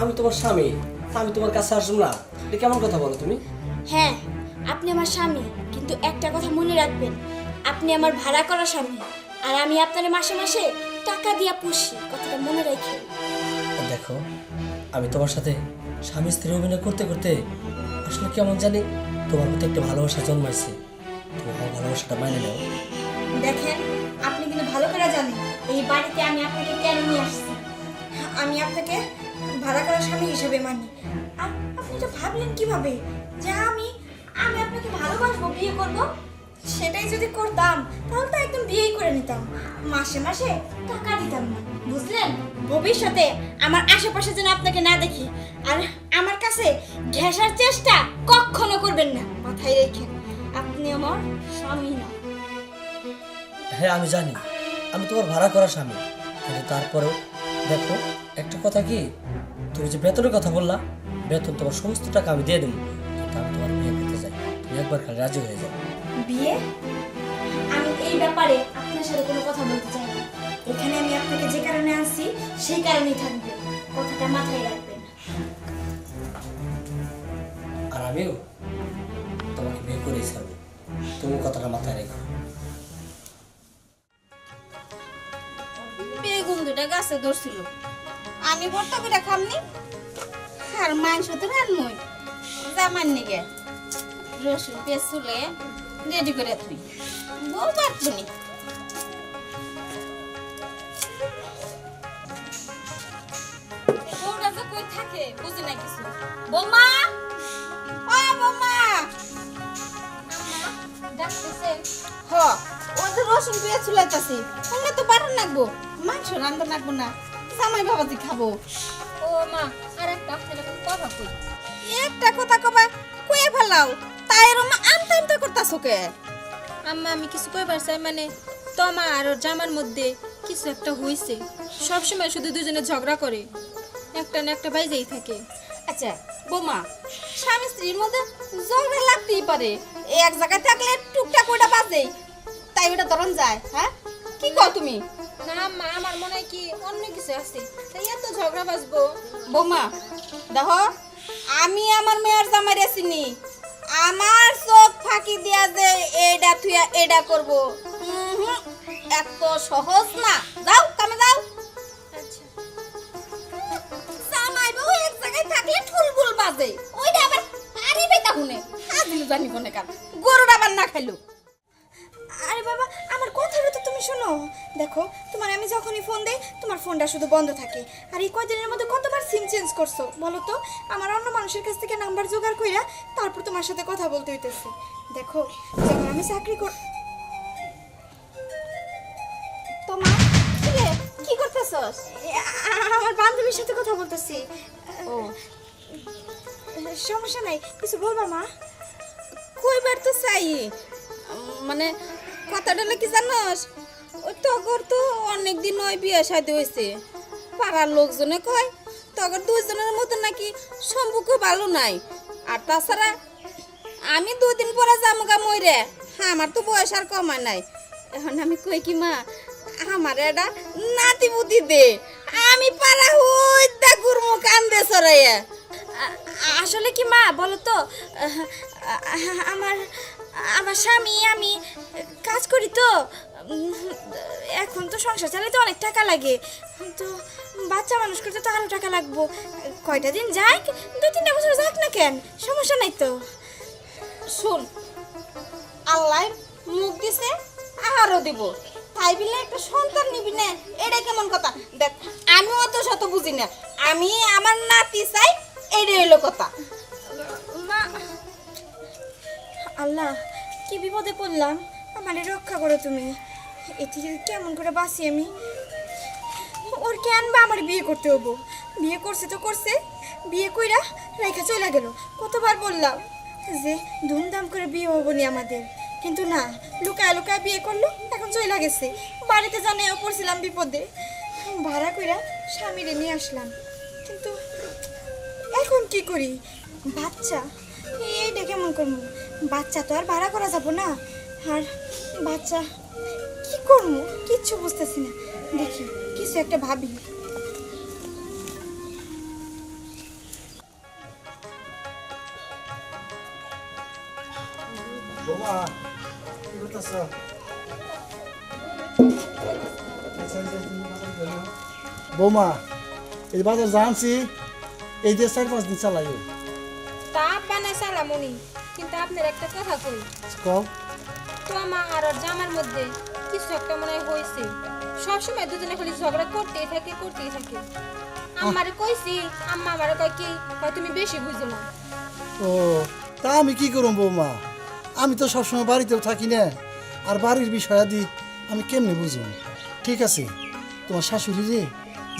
আমি তোমার স্বামী আমি তোমার কাছে আসব না। এটা কেমন কথা বলো তুমি? হ্যাঁ আপনি আমার স্বামী কিন্তু একটা কথা মনে রাখবেন আপনি আমার ভাড়া করা স্বামী আর আমি আপনার মাসে মাসে টাকা দিয়া পুষি কথাটা মনে রাখি। দেখো আমি তোমার সাথে স্বামী স্ত্রী অভিনয় করতে করতে আসলে কেমন জানি তোমার মধ্যে একটা ভালোবাসা জন্মাইছে। তুমি আমার ভালোবাসাটা মাইনে নাও। দেখেন আপনি কিন্তু ভালো করে জানেন এই বাড়িতে আমি আপনাকে কেন নিয়ে আসছি? আমি আপনাকে ভাড়া করা স্বামী হিসেবে মানি। আপনি তো ভাবলেন কীভাবে? যে আমি আমি আপনাকে ভালোবাসবো, বিয়ে করব? সেটাই যদি করতাম, তাহলে তো একদম বিয়েই করে নিতাম। মাসে মাসে টাকা দিতাম না, বুঝলেন? ভবিষ্যতে আমার আশেপাশে যেন আপনাকে না দেখি, আর আমার কাছে ঘেঁষার চেষ্টা কখনো করবেন না, মাথায় রেখে। আপনি আমার স্বামী না। হ্যাঁ আমি জানি। আমি তোমার ভাড়া করা স্বামী। কিন্তু তারপরেও দেখো একটা কথা কি? তুমি যে বেতনের কথা বললা বেতন তোমার সমস্ত টাকা আমি দিয়ে দেবো। কিন্তু আমি তোমার বিয়ে করতে চাই। তুমি একবার খালি রাজি হয়ে যাও। বিয়ে? আমি এই ব্যাপারে আপনার সাথে কোনো কথা বলতে চাই না। এখানে আমি আপনাকে যে কারণে আনছি সেই কারণেই থাকবে। কথাটা মাথায় রাখবেন। আর আমিও তোমাকে বিয়ে করেই ছাড়বো। তুমি কথাটা মাথায় রেখো। বেগুন দুটা গাছে ধরছিল। আমি ভর্তা করে খামনি আর মাংস তো রান্নই। জামান নিগে রসুন পেঁয়াজ চুলে রেডি করে তুই বউ কই থাকে বুঝি না কিছু। বৌমা! ও বৌমা! ডাকতেছে। হ ও রসুন পেঁয়াজ চুলাইতাছি আমরা তো বারণ লাগবো মাংস রান্ধা লাগবো না। জামাই বাবাজি খাব। ও মা আর একটা কথা কই? একটা কথা কবা কয়ে ফেলাও। তাই রমা আমতা আমতা করতাছো কে? আম্মা আমি কিছু কইবার চাই মানে তোমা আর ওর জামার মধ্যে কিছু একটা হইছে। সব সময় শুধু দুজনে ঝগড়া করে। একটা না একটা বাইজেই থাকে। আচ্ছা বৌমা স্বামী স্ত্রীর মধ্যে ঝগড়া লাগতেই পারে। এক জায়গায় থাকলে টুকটাক ওটা বাজেই। তাই ওটা ধরন যায় হ্যাঁ? কি কও তুমি? না আম্মা আমার মনে হয় কি অন্য কিছু আছে। তাই এত ঝগড়া বাজবো বৌমা দেখো আমি আমার মেয়ের জামাই চিনি। আমার চোখ ফাঁকি দিয়া যে এটা থুয়া এটা করব। এত সহজ না। যাও কামে যাও। আচ্ছা। জামাই বউ এক জায়গায় থাকলে ঠুলবুল বাজে। ওইটা আবার আরে বেটা হুনে। আজিল জানি কোনে কার। গরুর আবার না খাইলো। আরে বাবা আমার কথাটা তো তুমি শোনো। দেখো তোমার আমি যখনই ফোন দেই তোমার ফোনটা শুধু বন্ধ থাকে। আর এই কয়দিনের মধ্যে কতবার সিম চেঞ্জ করছ বলো তো? আমার অন্য মানুষের কাছ থেকে নাম্বার জোগাড় কইরা তারপর তোমার সাথে কথা বলতে হইতেছে। দেখো যখন আমি চাকরি কর তোমার কি করতেছস? আমার বান্ধবীর সাথে কথা বলতেছি। ও। সমস্যা নাই কিছু বলবা মা? কইবার তো চাই। মানে কথাটা কি জানোস? ওই তগর তো অনেক দিন ওই বিয়ে শাদী হয়েছে। পাড়ার লোকজনে কয়, তগর দুইজনের মতো নাকি সম্পর্ক ভালো নাই। আর তাছাড়া আমি দুদিন পরে জামুগা মইরে। আমার তো বয়স আর কমায় নাই। এখন আমি কই কি মা, আমার এটা নাতি বুদ্ধি দে। আমি পাড়া হই দা গুরমু কান্দে সরাইয়া আসলে কি মা, বলো তো? আমার আমার স্বামী, আমি কাজ করি তো। এখন তো সংসার চালাতে অনেক টাকা লাগে। তো বাচ্চা মানুষ করতে তো আরও টাকা লাগবো। কয়টা দিন যাক, দু তিনটা বছর যাক না কেন, সমস্যা নাই তো। শোন, আল্লাহ মুখ দিছে আরও দিব। তাই বিলে একটা সন্তান নিবি না এটা কেমন কথা? দেখ আমি অত শত বুঝি না। আমি, আমার নাতি চাই এইটা হইল কথা। আল্লাহ, কি বিপদে পড়লাম? আমারে রক্ষা করো তুমি। এ থেকে কেমন করে বাঁচি আমি? ওর কেন বা আমার বিয়ে করতে হব। বিয়ে করছে তো করছে। বিয়ে কইরা রেখা চলে গেল। কতবার বললাম যে ধুমধাম করে বিয়ে হব নি আমাদের। কিন্তু না, লুকায় লুকায় বিয়ে করল, এখন চলে গেছে। বাড়িতে জানিয়েও পড়ছিলাম বিপদে। ভাড়া কইরা স্বামীরে নিয়ে আসলাম। কিন্তু এখন কি করি? বাচ্চা এইটা কেমন করব। বাচ্চা তো আর ভাড়া করা যাব না। আর বাচ্চা কি করব? কিচ্ছু বুঝতেছি না। দেখি কিছু একটা ভাবি। বৌমা এই বাজার জানছি এই দিয়ে চার পাঁচ দিন চালাই। তা বানাই চালামনি কিন্তু আপনার একটা কথা কই। কও। তোমা আর ওর জামার মধ্যে কিছু একটা মনে হয় হয়েছে সবসময় দুজনে খালি ঝগড়া করতেই থাকে করতেই থাকে। আমারে কইছি আম্মা আমারে কয় কি কয় তুমি বেশি বুঝো না। ও তা আমি কি করব বৌমা? আমি তো সবসময় বাড়িতেও থাকি না। আর বাড়ির বিষয়াদি আমি কেমনে বুঝুন ঠিক আছে তোমার শাশুড়ি রে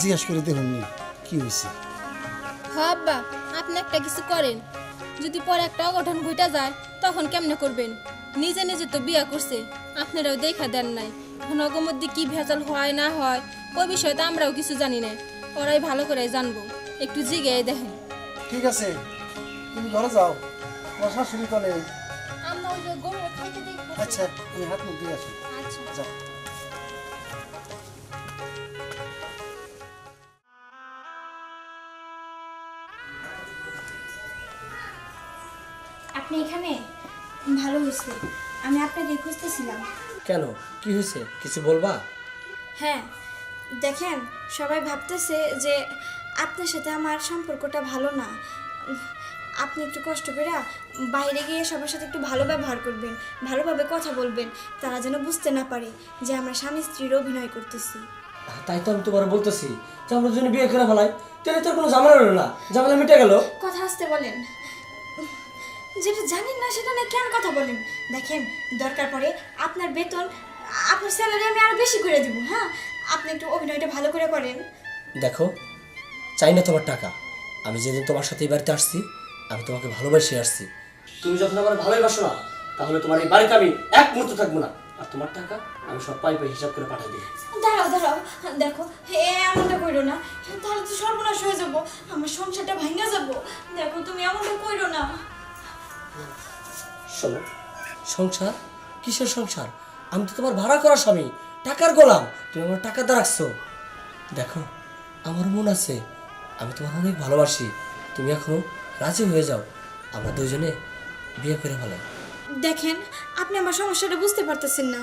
জিজ্ঞাসা করে দেখুন কি হয়েছে হাব্বা আপনি একটা কিছু করেন। যদি পরে একটা অঘটন ঘটা যায় তখন কেমনে করবেন? নিজে নিজে তো বিয়া করছে আপনারাও দেখা দেন নাই। এখন অগর মধ্যে কি ভেজাল হয় না হয় ওই বিষয়ে তো আমরাও কিছু জানি না। ওরাই ভালো করে জানব। একটু জিগে দেখেন। ঠিক আছে তুমি ঘরে যাও। তোমার শাশুড়ি কলে আমরা ওই যে গরু খাইতে দিই আচ্ছা তুমি হাত মুখ দিয়ে আসো। আচ্ছা। যাও। আপনি এখানে? ভালো হয়েছে। আমি আপনাকে খুঁজতেছিলাম। কেন? কি হয়েছে? কিছু বলবা? হ্যাঁ দেখেন সবাই ভাবতেছে যে আপনার সাথে আমার সম্পর্কটা ভালো না। আপনি একটু কষ্ট করে বাইরে গিয়ে সবার সাথে একটু ভালো ব্যবহার করবেন ভালোভাবে কথা বলবেন তারা যেন বুঝতে না পারে যে আমরা স্বামী স্ত্রীর অভিনয় করতেছি। তাই তো আমি তোমার বলতেছি যে আমরা দুজনে বিয়ে করে ফেলাই। তাহলে তোর কোনো ঝামেলা রইল না। ঝামেলা মিটে গেল। কথা আসতে বলেন। যেটা জানেন না সেটা নিয়ে কেন কথা বলেন? দেখেন দরকার পড়ে আপনার বেতন আপনার স্যালারি আমি আরও বেশি করে দিব হ্যাঁ? আপনি একটু অভিনয়টা ভালো করে করেন। দেখো চাই না তোমার টাকা। আমি যেদিন তোমার সাথে এই বাড়িতে আসছি আমি তোমাকে ভালোবাসে আসছি। তুমি যখন আমার ভালোবাসো না তাহলে তোমার এই বাড়িতে আমি এক মুহূর্ত থাকব না। আর তোমার টাকা আমি সব পাই পাই হিসাব করে পাঠাই দিই দাঁড়াও দাঁড়াও। দেখো হে এমনটা কইরো না। তাহলে তো সর্বনাশ হয়ে যাব। আমার সংসারটা ভাঙা যাব। দেখো তুমি এমনটা কইরো না। শোনো সংসার? কিসের সংসার? আমি তো তোমার ভাড়া করা স্বামী টাকার গোলাম। তুমি আমার টাকা রাখছো। দেখো আমার মন আছে আমি তোমার অনেক ভালোবাসি। তুমি এখনও রাজি হয়ে যাও। আমরা দুজনে বিয়ে করে ফেলাই দেখেন আপনি আমার সমস্যাটা বুঝতে পারতেছেন না।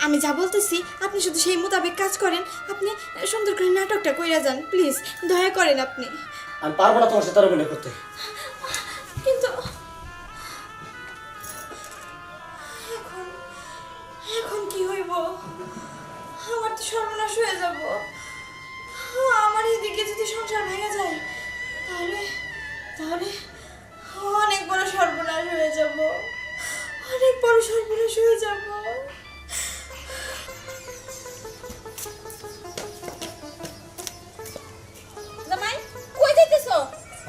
আমি যা বলতেছি আপনি শুধু সেই মোতাবেক কাজ করেন। আপনি সুন্দর করে নাটকটা কইরা যান প্লিজ। দয়া করেন আপনি। আমি পারব না তোমার সাথে করতে।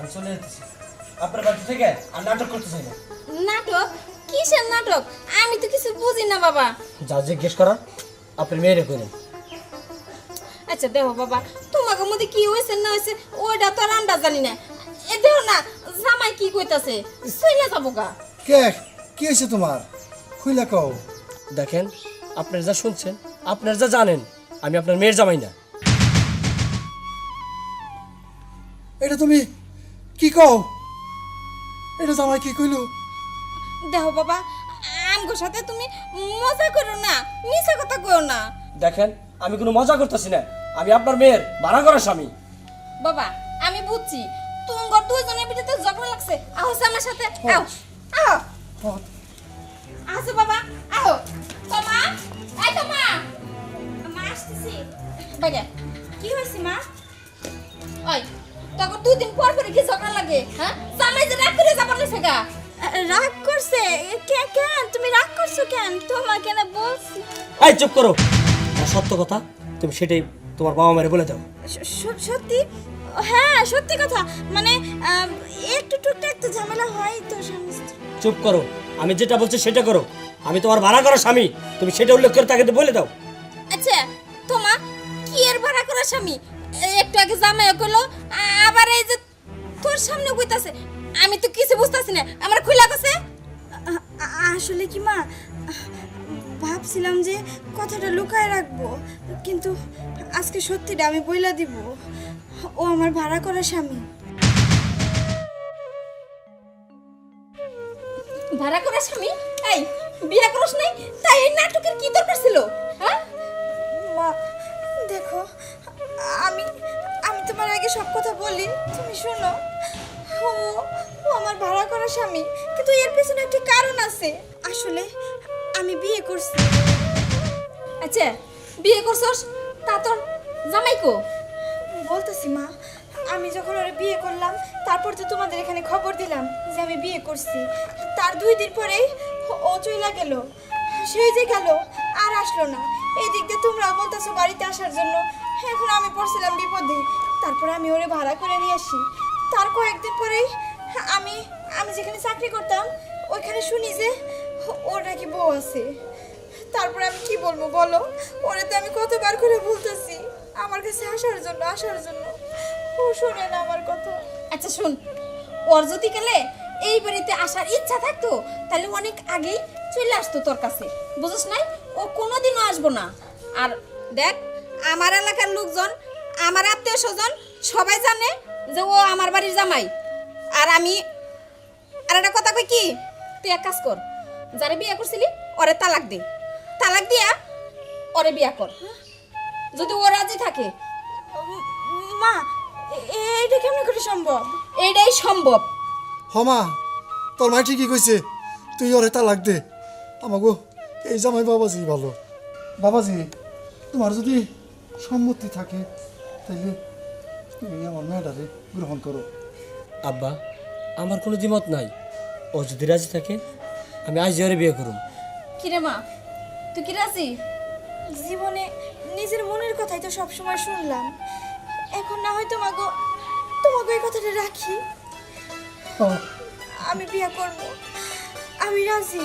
আমি চলে যেতেছি। আপনার বাড়ি থেকে আর নাটক করতে চাই না। নাটক? কিসের নাটক? আমি তো কিছু বুঝি না বাবা। যা জিজ্ঞেস করার আপনার মেয়েরে করেন আচ্ছা দেখো বাবা তোমাকে মধ্যে কি হয়েছে না হয়েছে ওইটা তো আর আমরা জানি না। এ দেখো না জামাই কি কইতাছে? সইলা যাব গা। কে? কি হয়েছে তোমার? খুইলা কও। দেখেন আপনার যা শুনছেন আপনার যা জানেন আমি আপনার মেয়ের জামাই না। এটা তুমি কি কও? এটা জামাই কি কইলো? দেখো বাবা আমগো সাথে তুমি মজা করো না মিছা কথা কইও না। দেখেন আমি কোনো মজা করতেছি না। আমি আপনার মেয়ের ভাড়া করা স্বামী। বাবা আমি বুঝছি। তোমার দুইজনের ভিতরে ঝগড়া লাগছে। আহো আমার সাথে আও আও আসো বাবা আও তোমা এই তোমা। মা আসতেছি। বাইরে কি হয়েছে মা? ওই তখন দুই দিন পর পরে কি ঝগড়া লাগে হ্যাঁ? জামাই যে রাগ করে যাবার নিছে গা। রাগ করছে? কে কেন তুমি রাগ করছ কেন? তোমাকে না বলছি। এই চুপ করো। সত্য কথা। তুমি সেটাই তোমার বাবা মারে বলে দাও। সত্যি? হ্যাঁ সত্যি কথা। মানে একটু টুকটাক তো ঝামেলা হয় তো স্বামী চুপ করো। আমি যেটা বলছি সেটা করো। আমি তোমার ভাড়া করা স্বামী। তুমি সেটা উল্লেখ করে তাকে বলে দাও। আচ্ছা তোমা কি এর ভাড়া করা স্বামী? একটু আগে জামাই কইলো আবার এই যে তোর সামনে কইতাছে আমি তো কিছু বুঝতাছি না আমার খুলা কাছে আসলে কি মা? ভাবছিলাম যে কথাটা লুকায় রাখব কিন্তু আজকে সত্যিটা আমি বইলা দিব। ও আমার ভাড়া করা স্বামী। ভাড়া করা স্বামী? এই বিয়া করস নাই? তাই এই নাটকের কি দরকার ছিল? হ্যাঁ? মা দেখো আগে সব কথা বলি। তুমি শোনো ও ও আমার ভাড়া করা স্বামী কিন্তু এর পেছনে একটি কারণ আছে। আসলে আমি বিয়ে করছি। আচ্ছা বিয়ে করছস? তা তোর জামাইকো বলতেছি মা আমি যখন ওরে বিয়ে করলাম তারপর তো তোমাদের এখানে খবর দিলাম যে আমি বিয়ে করছি। তার দুই দিন পরেই ও চইলা গেল। সেই যে গেল আর আসলো না। এই দিক দিয়ে তোমরাও বলতেছো বাড়িতে আসার জন্য। এখন আমি পড়ছিলাম বিপদে। তারপর আমি ওরে ভাড়া করে নিয়ে আসি। তার কয়েকদিন পরেই আমি আমি যেখানে চাকরি করতাম, ওইখানে শুনি যে ওর নাকি বউ আছে। তারপরে আমি কি বলব বলো? ওরে তো আমি কতবার করে বলতেছি, আমার কাছে আসার জন্য আসার জন্য। ও শোনে না আমার কথা। আচ্ছা শুন, ওর যদি গেলে এই বাড়িতে আসার ইচ্ছা থাকতো, তাহলে অনেক আগেই চলে আসতো তোর কাছে। বুঝছ নাই? ও কোনোদিনও আসব না। আর দেখ, আমার এলাকার লোকজন আমার আত্মীয় স্বজন সবাই জানে যে ও আমার বাড়ির জামাই। আর আমি আর একটা কথা কই কি? তুই এক কাজ কর যারে বিয়ে করছিলি ওরে তালাক দে। তালাক দিয়া ওরে বিয়া কর। যদি ও রাজি থাকে। মা এইটা কেমন করে সম্ভব? এইটাই সম্ভব। হমা তোর মাই ঠিকই কইছে তুই ওরে তালাক দে। আমাগো এই জামাই বাবাজি ভালো। বাবাজি তোমার যদি সম্মতি থাকে তাহলে তুমি আমার মেয়েটারে গ্রহণ করো। আব্বা আমার কোনো দ্বিমত নাই। ও যদি রাজি থাকে আমি আজ ওরে বিয়ে করুম। কিরে মা তুই কি রাজি? জীবনে নিজের মনের কথাই তো সব সময় শুনলাম। এখন না হয় তোমাকে তোমাকে এই কথাটা রাখি। আমি বিয়ে করব। আমি রাজি।